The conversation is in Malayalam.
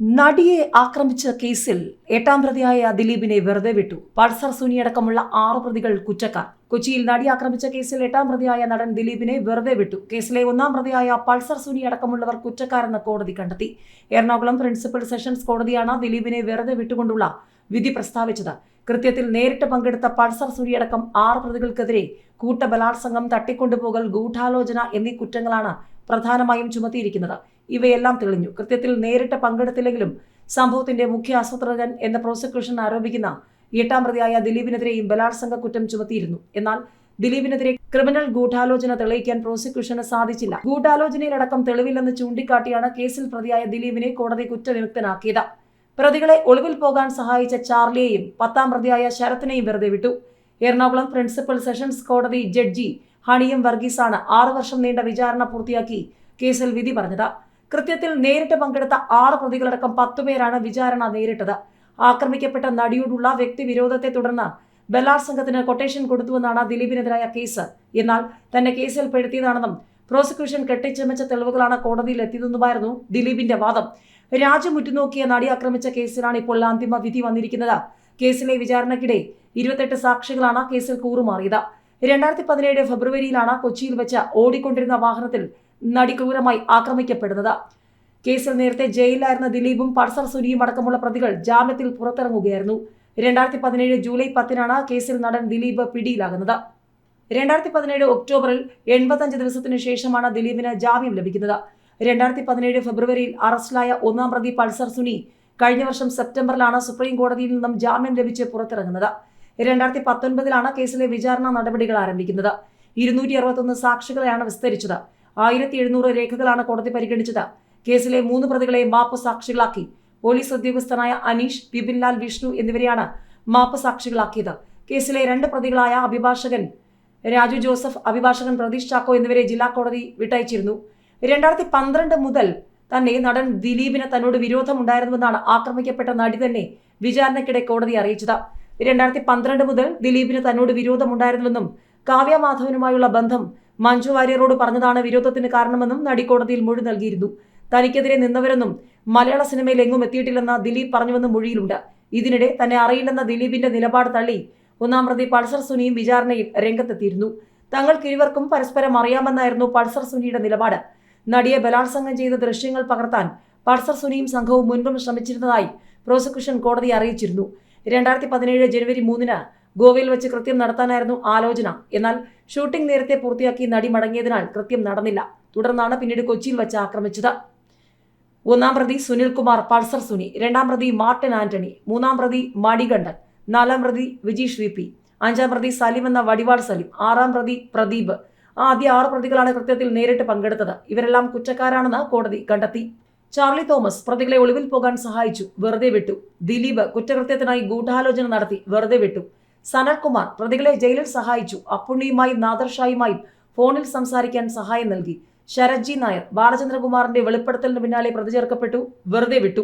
നടിയെ ആക്രമിച്ച കേസിൽ എട്ടാം പ്രതിയായ ദിലീപിനെ വെറുതെ വിട്ടു. പൾസർ സുനിയടക്കമുള്ള ആറ് പ്രതികൾ കുറ്റക്കാർ. കൊച്ചിയിൽ നടി ആക്രമിച്ച കേസിൽ എട്ടാം പ്രതിയായ നടൻ ദിലീപിനെ വെറുതെ വിട്ടു. കേസിലെ ഒന്നാം പ്രതിയായ പൾസർ സുനി അടക്കമുള്ളവർ കുറ്റക്കാരെന്ന് കോടതി കണ്ടെത്തി. എറണാകുളം പ്രിൻസിപ്പൽ സെഷൻസ് കോടതിയാണ് ദിലീപിനെ വെറുതെ വിട്ടുകൊണ്ടുള്ള വിധി പ്രസ്താവിച്ചത്. കൃത്യത്തിൽ നേരിട്ട് പങ്കെടുത്ത പൾസർ സുനിയടക്കം ആറ് പ്രതികൾക്കെതിരെ കൂട്ടബലാത്സംഗം തട്ടിക്കൊണ്ടുപോകൽ ഗൂഢാലോചന എന്നീ കുറ്റങ്ങളാണ് പ്രധാനമായും ചുമത്തിയിരിക്കുന്നത്. ഇവയെല്ലാം തെളിഞ്ഞു. കൃത്യത്തിൽ നേരിട്ട് പങ്കെടുത്തില്ലെങ്കിലും സംഭവത്തിന്റെ മുഖ്യ ആസൂത്രകൻ എന്ന പ്രോസിക്യൂഷൻ ആരോപിക്കുന്ന എട്ടാം പ്രതിയായ ദിലീപിനെതിരെയും ബലാത്സംഗ കുറ്റം ചുമത്തിയിരുന്നു. എന്നാൽ ദിലീപിനെതിരെ ക്രിമിനൽ ഗൂഢാലോചന തെളിയിക്കാൻ പ്രോസിക്യൂഷന് സാധിച്ചില്ല. ഗൂഢാലോചനയിലടക്കം തെളിവില്ലെന്ന് ചൂണ്ടിക്കാട്ടിയാണ് കേസിൽ പ്രതിയായ ദിലീപിനെ കോടതി കുറ്റവിമുക്തനാക്കിയത്. പ്രതികളെ ഒളിവിൽ പോകാൻ സഹായിച്ച ചാർലിയെയും പത്താം പ്രതിയായ ശരത്തിനെയും വെറുതെ വിട്ടു. എറണാകുളം പ്രിൻസിപ്പൽ സെഷൻസ് കോടതി ജഡ്ജി ഹണിയും വർഗീസാണ് ആറു വർഷം നീണ്ട വിചാരണ പൂർത്തിയാക്കി കേസിൽ വിധി പറഞ്ഞത്. കൃത്യത്തിൽ നേരിട്ട് പങ്കെടുത്ത ആറ് പ്രതികളടക്കം പത്തുപേരാണ് വിചാരണ നേരിട്ടത്. ആക്രമിക്കപ്പെട്ട നടിയോടുള്ള വ്യക്തിവിരോധത്തെ തുടർന്ന് ബലാത്സംഗത്തിന് കൊട്ടേഷൻ കൊടുത്തുവെന്നാണ് ദിലീപിനെതിരായ കേസ്. എന്നാൽ തന്നെ കേസിൽ പെടുത്തിയതാണെന്നും പ്രോസിക്യൂഷൻ കെട്ടിച്ചമച്ച തെളിവുകളാണ് കോടതിയിൽ എത്തിയതെന്നുമായിരുന്നു ദിലീപിന്റെ വാദം. രാജ്യം ഉറ്റുനോക്കിയ നടി ആക്രമിച്ച കേസിലാണ് ഇപ്പോൾ അന്തിമ വിധി വന്നിരിക്കുന്നത്. കേസിലെ വിചാരണയ്ക്കിടെ ഇരുപത്തെട്ട് സാക്ഷികളാണ് കേസിൽ കൂറുമാറിയത്. രണ്ടായിരത്തി പതിനേഴ് ഫെബ്രുവരിയിലാണ് കൊച്ചിയിൽ വെച്ച് ഓടിക്കൊണ്ടിരുന്ന വാഹനത്തിൽ നടി ക്രൂരമായി ആക്രമിക്കപ്പെടുന്നത്. കേസിൽ നേരത്തെ ജയിലിലായിരുന്ന ദിലീപും പൾസർ സുനിയും അടക്കമുള്ള പ്രതികൾ ജാമ്യത്തിൽ പുറത്തിറങ്ങുകയായിരുന്നു. രണ്ടായിരത്തി പതിനേഴ് ജൂലൈ പത്തിനാണ് കേസിൽ നടൻ ദിലീപ് പിടിയിലാകുന്നത്. രണ്ടായിരത്തി പതിനേഴ് ഒക്ടോബറിൽ എൺപത്തഞ്ച് ദിവസത്തിനു ശേഷമാണ് ദിലീപിന് ജാമ്യം ലഭിക്കുന്നത്. രണ്ടായിരത്തി പതിനേഴ് ഫെബ്രുവരിയിൽ അറസ്റ്റിലായ ഒന്നാം പ്രതി പൾസർ സുനി കഴിഞ്ഞ വർഷം സെപ്റ്റംബറിലാണ് സുപ്രീം കോടതിയിൽ നിന്നും ജാമ്യം ലഭിച്ച് പുറത്തിറങ്ങുന്നത്. രണ്ടായിരത്തി പത്തൊൻപതിലാണ് കേസിലെ വിചാരണ നടപടികൾ ആരംഭിക്കുന്നത്. ഇരുന്നൂറ്റി അറുപത്തൊന്ന് സാക്ഷികളെയാണ് വിസ്തരിച്ചത്. ആയിരത്തി എഴുന്നൂറ് രേഖകളാണ് കോടതി പരിഗണിച്ചത്. കേസിലെ മൂന്ന് പ്രതികളെ മാപ്പ് സാക്ഷികളാക്കി. പോലീസ് ഉദ്യോഗസ്ഥനായ അനീഷ് ബിപിൻലാൽ വിഷ്ണു എന്നിവരെയാണ് മാപ്പ് സാക്ഷികളാക്കിയത്. കേസിലെ രണ്ട് പ്രതികളായ അഭിഭാഷകൻ രാജു ജോസഫ് അഭിഭാഷകൻ പ്രതീഷ് ചാക്കോ എന്നിവരെ ജില്ലാ കോടതി വിട്ടയച്ചിരുന്നു. രണ്ടായിരത്തി പന്ത്രണ്ട് മുതൽ തന്നെ നടൻ ദിലീപിന് തന്നോട് വിരോധമുണ്ടായിരുന്നുവെന്നാണ് ആക്രമിക്കപ്പെട്ട നടി തന്നെ വിചാരണയ്ക്കിടെ കോടതി അറിയിച്ചത്. രണ്ടായിരത്തി പന്ത്രണ്ട് മുതൽ ദിലീപിന് തന്നോട് വിരോധമുണ്ടായിരുന്നുവെന്നും കാവ്യ മാധവനുമായുള്ള ബന്ധം മഞ്ജു വാര്യരോട് പറഞ്ഞതാണ് വിരോധത്തിന് കാരണമെന്നും നടി കോടതിയിൽ മൊഴി നൽകിയിരുന്നു. തനിക്കെതിരെ നിന്നവരെന്നും മലയാള സിനിമയിൽ എങ്ങും എത്തിയിട്ടില്ലെന്ന ദിലീപ് പറഞ്ഞുവെന്ന് മൊഴിയിലുണ്ട്. ഇതിനിടെ തന്നെ അറിയില്ലെന്ന ദിലീപിന്റെ നിലപാട് തള്ളി ഒന്നാം പ്രതി പൾസർ സുനിയും വിചാരണയിൽ രംഗത്തെത്തിയിരുന്നു. തങ്ങൾക്കിരുവർക്കും പരസ്പരം അറിയാമെന്നായിരുന്നു പൾസർ സുനിയുടെ നിലപാട്. നടിയെ ബലാത്സംഗം ചെയ്ത ദൃശ്യങ്ങൾ പകർത്താൻ പൾസർ സുനിയും സംഘവും മുൻപും ശ്രമിച്ചിരുന്നതായി പ്രോസിക്യൂഷൻ കോടതി അറിയിച്ചിരുന്നു. രണ്ടായിരത്തി പതിനേഴ് ജനുവരി മൂന്നിന് ഗോവയിൽ വെച്ച് കൃത്യം നടത്താനായിരുന്നു ആലോചന. എന്നാൽ ഷൂട്ടിംഗ് നേരത്തെ പൂർത്തിയാക്കി നടി മടങ്ങിയതിനാൽ കൃത്യം നടന്നില്ല. തുടർന്നാണ് പിന്നീട് കൊച്ചിയിൽ വെച്ച് ആക്രമിച്ചത്. ഒന്നാം പ്രതി സുനിൽകുമാർ പൾസർ സുനി. രണ്ടാം പ്രതി മാർട്ടിൻ ആന്റണി. മൂന്നാം പ്രതി മണികണ്ഠൻ. നാലാം പ്രതി വിജീഷ് വി പി അഞ്ചാം പ്രതി സലിം എന്ന വടിവാൾ സലിം. ആറാം പ്രതി പ്രദീപ്. ആദ്യ ആറ് പ്രതികളാണ് കൃത്യത്തിൽ നേരിട്ട് പങ്കെടുത്തത്. ഇവരെല്ലാം കുറ്റക്കാരാണെന്ന് കോടതി കണ്ടെത്തി. ചാർലി തോമസ് പ്രതികളെ ഒളിവിൽ പോകാൻ സഹായിച്ചു വെറുതെ വിട്ടു. ദിലീപ് കുറ്റകൃത്യത്തിനായി ഗൂഢാലോചന നടത്തി വെറുതെ വിട്ടു. സനൽകുമാർ പ്രതികളെ ജയിലിൽ സഹായിച്ചു. അപ്പുണ്ണിയുമായും നാദർഷായുമായും ഫോണിൽ സംസാരിക്കാൻ സഹായം നൽകി. ശരത്ജി നായർ ബാലചന്ദ്രകുമാറിന്റെ വെളിപ്പെടുത്തലിന് പിന്നാലെ പ്രതിചേർക്കപ്പെട്ടു വെറുതെ വിട്ടു.